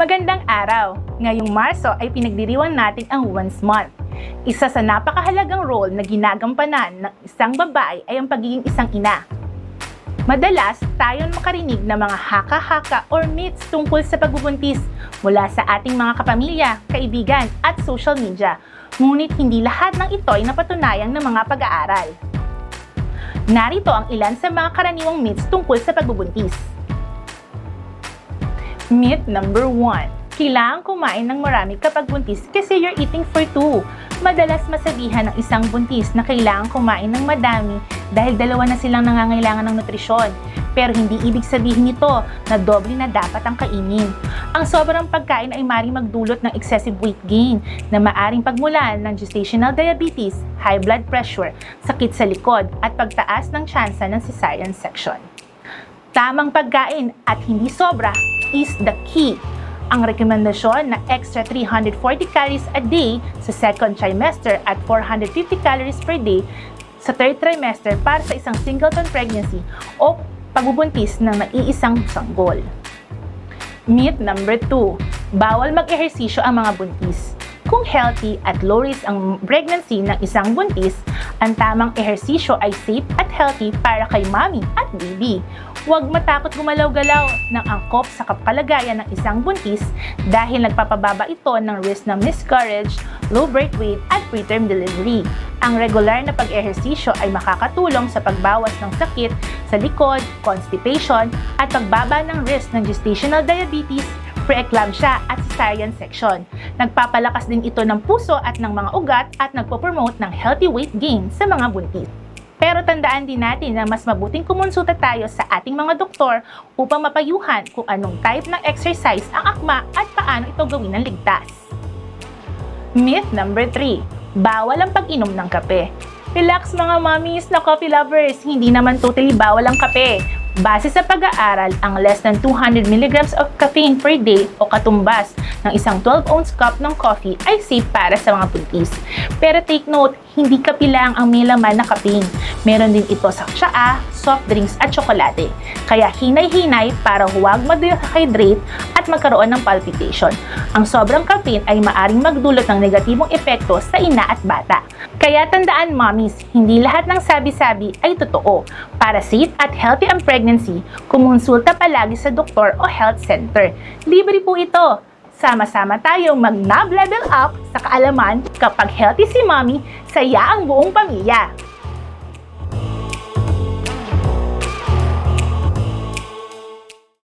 Magandang araw! Ngayong Marso ay pinagdiriwang natin ang Women's Month. Isa sa napakahalagang role na ginagampanan ng isang babae ay ang pagiging isang ina. Madalas, tayo makarinig ng mga haka-haka or myths tungkol sa pagbubuntis mula sa ating mga kapamilya, kaibigan at social media. Ngunit hindi lahat ng ito ay napatunayang ng mga pag-aaral. Narito ang ilan sa mga karaniwang myths tungkol sa pagbubuntis. Myth number 1. Kailangan kumain ng marami kapag buntis kasi you're eating for two. Madalas masabihan ng isang buntis na kailangan kumain ng madami dahil dalawa na silang nangangailangan ng nutrisyon. Pero hindi ibig sabihin nito na doble na dapat ang kainin. Ang sobrang pagkain ay maring magdulot ng excessive weight gain na maaring pagmulan ng gestational diabetes, high blood pressure, sakit sa likod at pagtaas ng tsansa ng cesarean section. Tamang pagkain at hindi sobra is the key. Ang rekomendasyon na extra 340 calories a day sa second trimester at 450 calories per day sa third trimester para sa isang singleton pregnancy o pagbubuntis ng naiisang sanggol. Myth number 2. Bawal mag-ehersisyo ang mga buntis. Kung healthy at low risk ang pregnancy ng isang buntis, ang tamang ehersisyo ay safe at healthy para kay mommy at baby. Huwag matakot gumalaw-galaw ng angkop sa kapalagayan ng isang buntis dahil nagpapababa ito ng risk ng miscarriage, low birth weight at preterm delivery. Ang regular na pag-ehersisyo ay makakatulong sa pagbawas ng sakit sa likod, constipation, at pagbaba ng risk ng gestational diabetes, preeclampsia at cesarean section. Nagpapalakas din ito ng puso at ng mga ugat at nagpo-promote ng healthy weight gain sa mga buntis. Pero tandaan din natin na mas mabuting kumonsulta tayo sa ating mga doktor upang mapayuhan kung anong type ng exercise ang akma at paano ito gawin ng ligtas. Myth number 3. Bawal ang pag-inom ng kape. Relax mga mommies na coffee lovers, hindi naman totally bawal ang kape. Base sa pag-aaral, ang less than 200 mg of caffeine per day o katumbas ng isang 12-ounce cup ng coffee ay safe para sa mga buntis. Pero take note, hindi kape lang ang may laman na caffeine. Meron din ito sa tsaa, soft drinks at tsokolate. Kaya hinay-hinay para huwag ma-dehydrate at magkaroon ng palpitation. Ang sobrang caffeine ay maaring magdulot ng negatibong epekto sa ina at bata. Kaya tandaan mommies, hindi lahat ng sabi-sabi ay totoo. Para safe at healthy ang pregnancy, kumonsulta palagi sa doktor o health center. Libre po ito. Sama-sama tayong mag-nab level up sa kaalaman kapag healthy si mommy, saya ang buong pamilya.